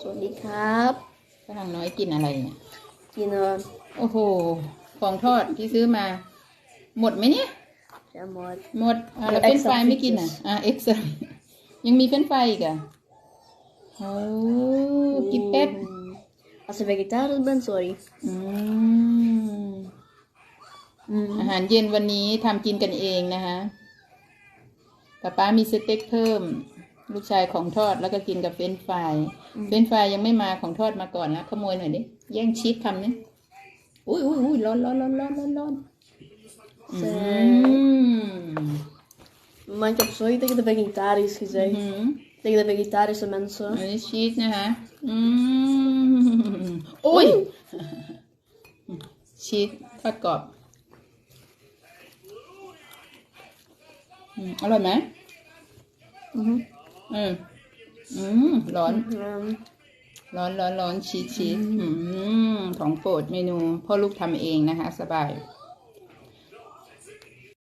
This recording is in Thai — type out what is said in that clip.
สวัสดีครับฝรั่งน้อยกินอะไรเนี่ย กินเอ่อโอ้โห ของทอดที่ซื้อมา หมดไหมเนี่ยแซลมอนหมดอะแล้วเป็นไฟรายไม่กินอะ อะเอ็กซ์ยังมีเป็นไฟรายอีกอะโอ้กินเป็ด Als je vegetarisch bent, sorry. อืม อาหารเย็นวันนี้ทำกินกันเองนะคะป้าป้ามีสเต็กเพิ่ม ลูกชายของทอดแล้วก็กินกับเฟรนช์ฟรายเฟรนช์ฟรายยังไม่มาของทอดมาก่อนนะขโมยหน่อยดิแย่งชีสคำนึงอุ้ยอุ้ยอุ้ยร้อนร้อนร้อนร้อนร้อนร้อนอืม Maar ik heb sorry tegen de vegetariërs อื gezegd. ม Tegen de vegetarische mensen. อันนี้ชีสนะคะอืมโอ้ยชีสทอดกรอบอืมอร่อยไหม Mhm. อื มอืมร้อน Ehm, ร้อนร้อนร้อนชีสชีสอืมของโปรดเมนูพ่อลูกทำเองนะคะ สบาย